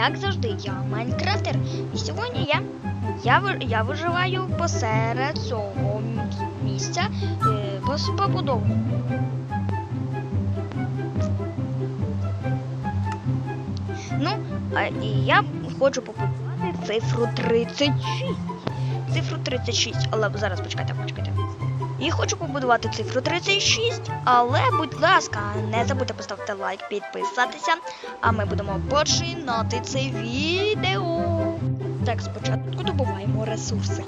Як завжди, я Майнкрафтер. І сьогодні я, я, я виживаю посеред цього місця е, побудову. Ну, а, і я хочу побудувати цифру 36. Цифру 36, але зараз почекайте, почекайте. І хочу побудувати цифру 36, але, будь ласка, не забудьте поставити лайк, підписатися, а ми будемо починати це відео. Так, спочатку добуваємо ресурси.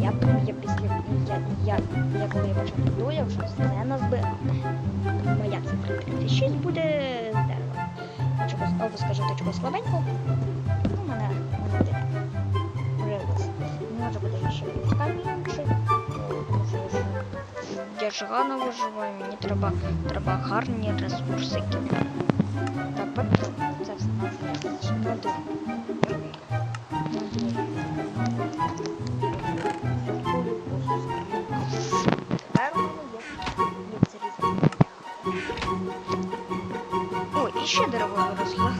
Я, я після я, я, я коли я почав буду, я вже все назбирав. Моя цифра 36 буде дерева. Чогось, а ви скажете чогось слабенького? Ну, мене, мене. Релс. Може буде ще камінчик. Я ж гарно виживаю, мені треба, треба гарні ресурсики. Так, от це все модуль. Тепер. О, і ще дерево виросло.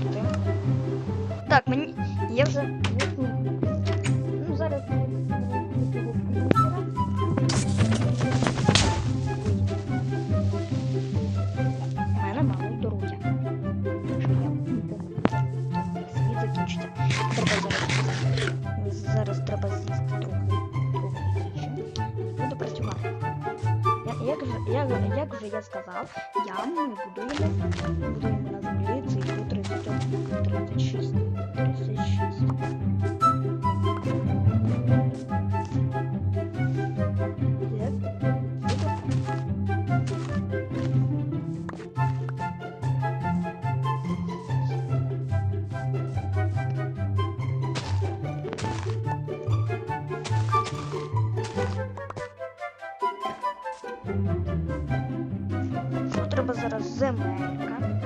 Працювати. Так, мені. Я вже. Ну, зараз. У мене мало здоров'я. Світ закінчиться. Треба зараз. Зараз треба з'їсти. Трохи. Буду працювати. Як, же, як, як вже я сказав, я ми будуємо, будуємо на землі цифру 30, 36. 36. Що треба зараз земелька?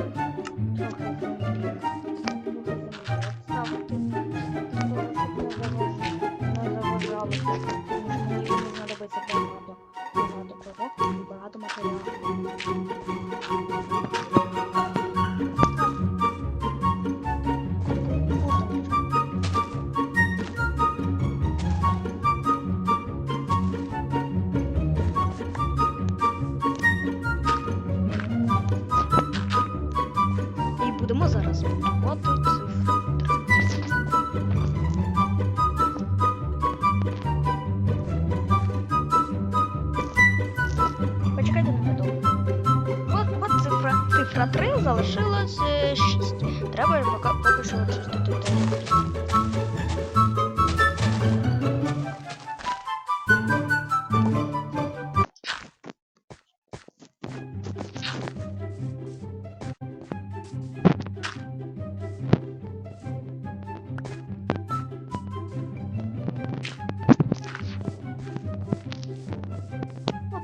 залишилось 6. Треба поки що чистити.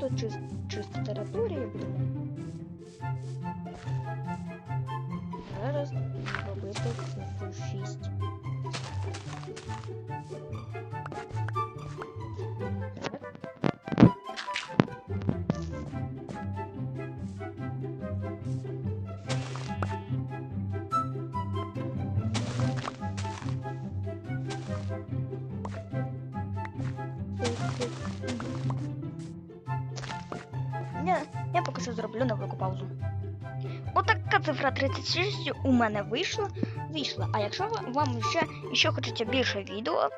Тут чисто території буде. Поки зроблю невелику паузу. Отака цифра 36 у мене вийшла. вийшла. А якщо вам ще, ще хочеться більше відео,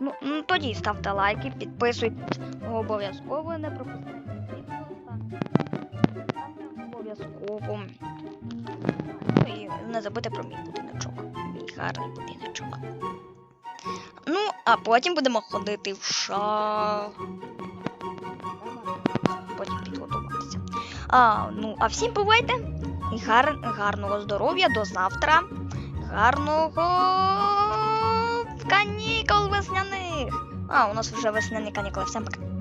ну, ну тоді ставте лайки, підписуйтесь обов'язково, не пропускайте відео. Обов'язково. Ну і не забудьте про мій будиночок. Мій гарний будиночок. Ну, а потім будемо ходити в ша. Потім підготуватися. А, ну, а всім бувайте. Гар... гарного здоров'я до завтра. Гарного канікул весняних. А, у нас вже весняні канікули. Всім пока.